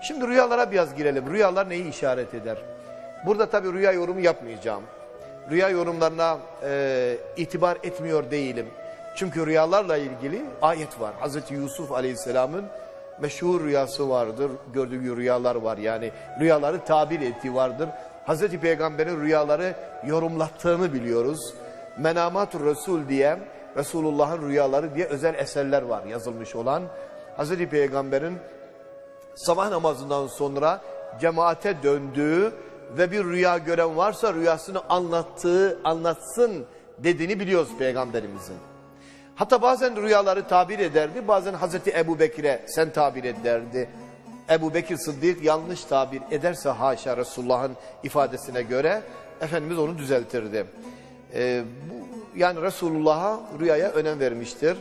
Şimdi rüyalara biraz girelim. Rüyalar neyi işaret eder? Burada tabii rüya yorumu yapmayacağım. Rüya yorumlarına e, itibar etmiyor değilim. Çünkü rüyalarla ilgili ayet var. Hazreti Yusuf Aleyhisselam'ın meşhur rüyası vardır. Gördüğü rüyalar var. Yani rüyaları tabir ettiği vardır. Hazreti Peygamber'in rüyaları yorumlattığını biliyoruz. Menamatur Resul diye Resulullah'ın rüyaları diye özel eserler var yazılmış olan. Hazreti Peygamber'in sabah namazından sonra cemaate döndüğü ve bir rüya gören varsa rüyasını anlattığı, anlatsın dediğini biliyoruz Peygamberimizin. Hatta bazen rüyaları tabir ederdi, bazen Hazreti Ebu Bekir'e sen tabir ederdi. Ebu Bekir Sıddık yanlış tabir ederse haşa Resulullah'ın ifadesine göre Efendimiz onu düzeltirdi. Ee, bu, yani Resulullah'a rüyaya önem vermiştir.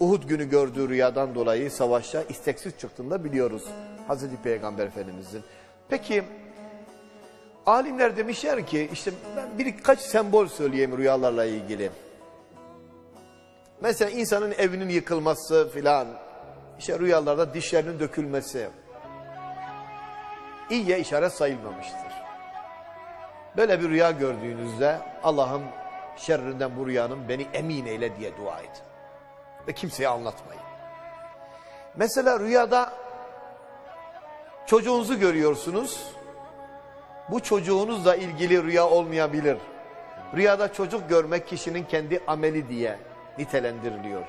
Uhud günü gördüğü rüyadan dolayı savaşta isteksiz çıktığında biliyoruz Hazreti Peygamber Efendimizin. Peki alimler demişler ki işte ben birkaç sembol söyleyeyim rüyalarla ilgili. Mesela insanın evinin yıkılması filan, işte rüyalarda dişlerinin dökülmesi iyiye işaret sayılmamıştır. Böyle bir rüya gördüğünüzde Allah'ım şerrinden bu rüyanın beni emin eyle diye dua edin. Ve kimseye anlatmayın. Mesela rüyada çocuğunuzu görüyorsunuz. Bu çocuğunuzla ilgili rüya olmayabilir. Rüyada çocuk görmek kişinin kendi ameli diye nitelendiriliyor.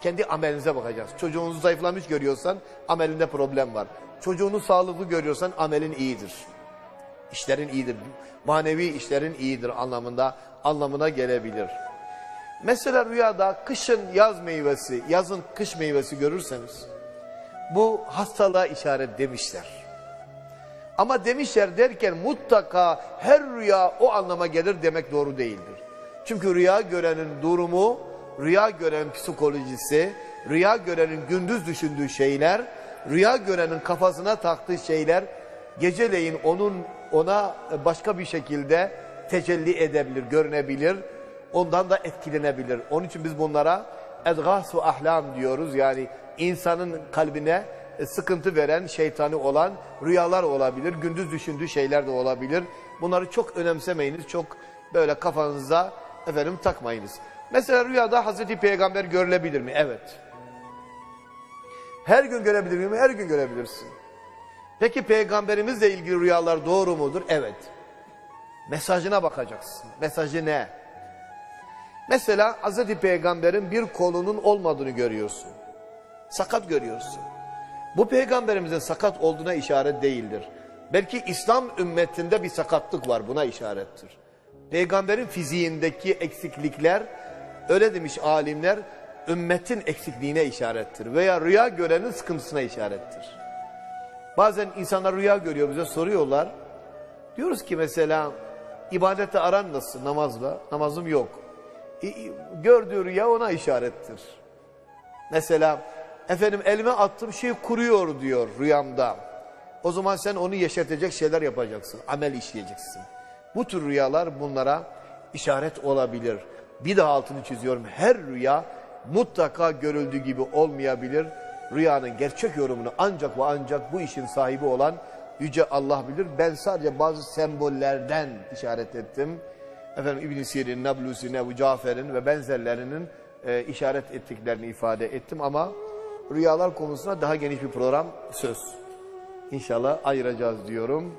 Kendi amelinize bakacağız. Çocuğunuzu zayıflamış görüyorsan amelinde problem var. Çocuğunu sağlıklı görüyorsan amelin iyidir. İşlerin iyidir. Manevi işlerin iyidir anlamında anlamına gelebilir. Mesela rüyada kışın yaz meyvesi, yazın kış meyvesi görürseniz bu hastalığa işaret demişler. Ama demişler derken mutlaka her rüya o anlama gelir demek doğru değildir. Çünkü rüya görenin durumu, rüya görenin psikolojisi, rüya görenin gündüz düşündüğü şeyler, rüya görenin kafasına taktığı şeyler geceleyin onun ona başka bir şekilde tecelli edebilir, görünebilir. Ondan da etkilenebilir. Onun için biz bunlara edgâs-ı ahlam diyoruz. Yani insanın kalbine e, sıkıntı veren, şeytani olan rüyalar olabilir. Gündüz düşündüğü şeyler de olabilir. Bunları çok önemsemeyiniz. Çok böyle kafanıza efendim takmayınız. Mesela rüyada Hazreti Peygamber görülebilir mi? Evet. Her gün görebilir miyim? Her gün görebilirsin. Peki peygamberimizle ilgili rüyalar doğru mudur? Evet. Mesajına bakacaksın. Mesajı ne? Mesela Hazreti Peygamber'in bir kolunun olmadığını görüyorsun. Sakat görüyorsun. Bu peygamberimizin sakat olduğuna işaret değildir. Belki İslam ümmetinde bir sakatlık var buna işarettir. Peygamberin fiziğindeki eksiklikler öyle demiş alimler ümmetin eksikliğine işarettir. Veya rüya görenin sıkıntısına işarettir. Bazen insanlar rüya görüyor bize soruyorlar. Diyoruz ki mesela ibadette aran nasıl namazla? Namazım yok. İ- Gördüğü rüya ona işarettir. Mesela efendim elime attığım şey kuruyor diyor rüyamda. O zaman sen onu yeşertecek şeyler yapacaksın. Amel işleyeceksin. Bu tür rüyalar bunlara işaret olabilir. Bir daha altını çiziyorum. Her rüya mutlaka görüldüğü gibi olmayabilir. Rüyanın gerçek yorumunu ancak ve ancak bu işin sahibi olan Yüce Allah bilir. Ben sadece bazı sembollerden işaret ettim. Efendim İbn Sirin, Nablusi, Nebu Cafer'in ve benzerlerinin e, işaret ettiklerini ifade ettim ama rüyalar konusuna daha geniş bir program söz. İnşallah ayıracağız diyorum.